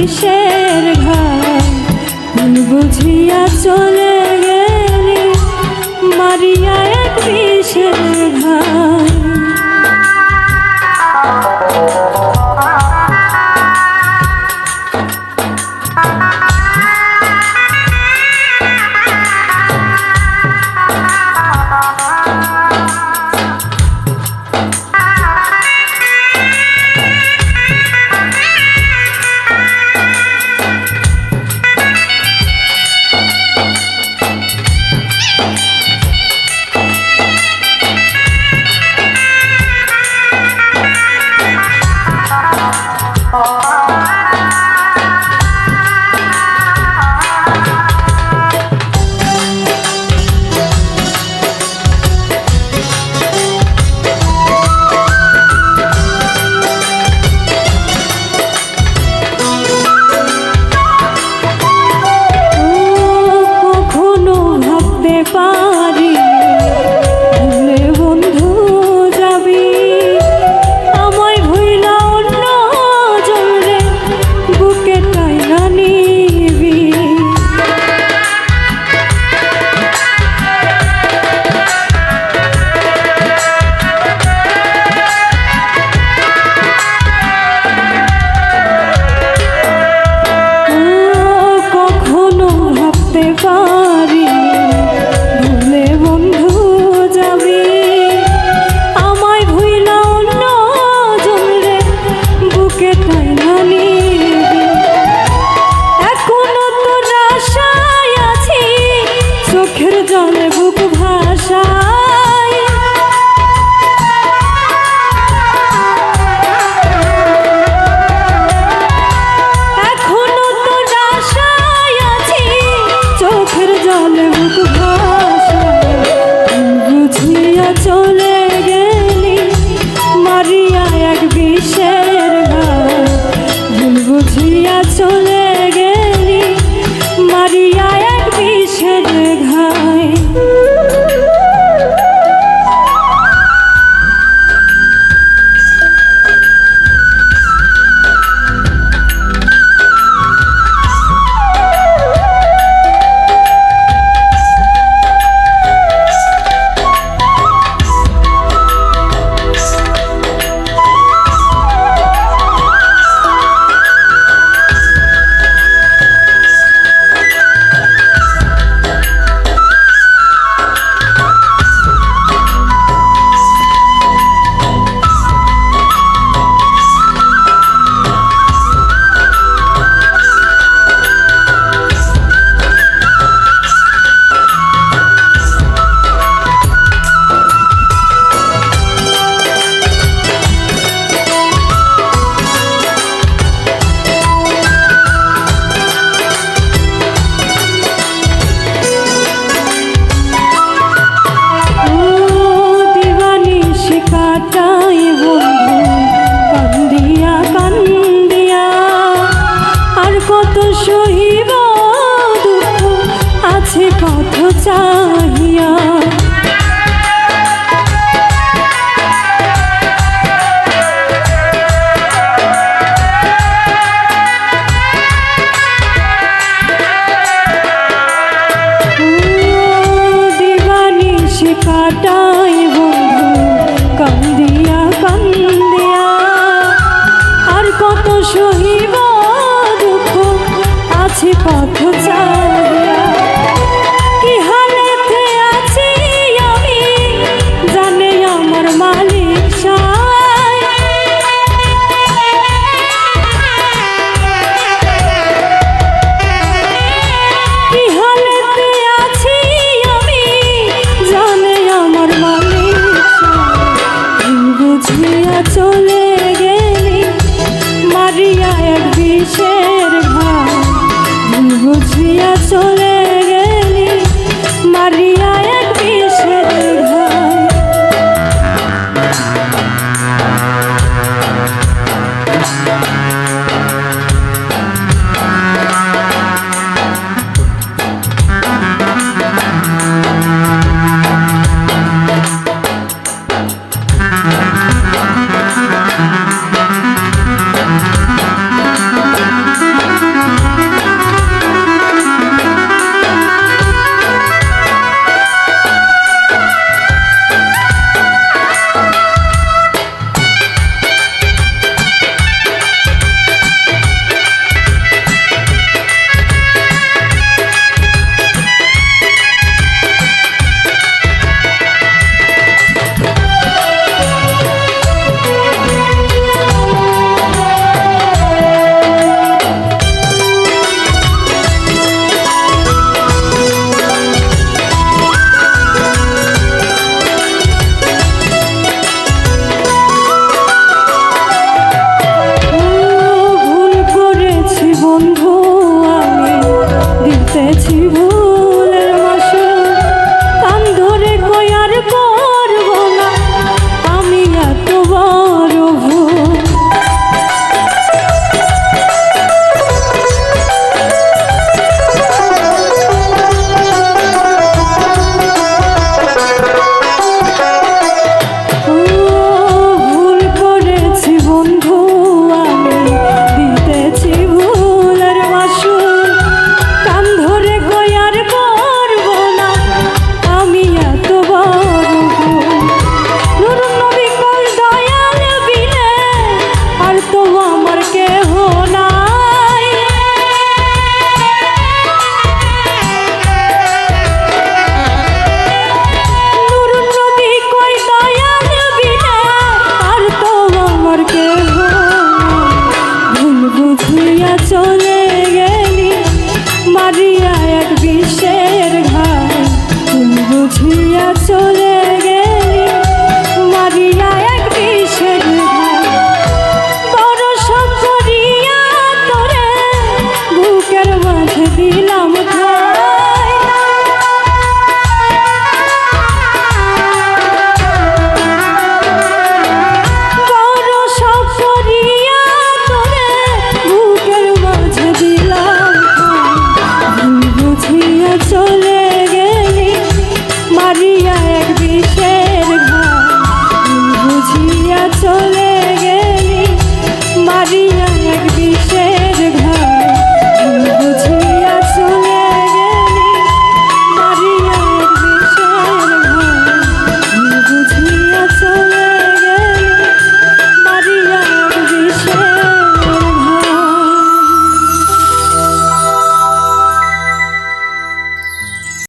শেষে পারি। ভুলে বন্ধু যাবি। আমায় ভুইলা অন্য জমরে বুকে টাইনা নিবি। এখনও তোর আশায় আছি, চোখের জলে বুকে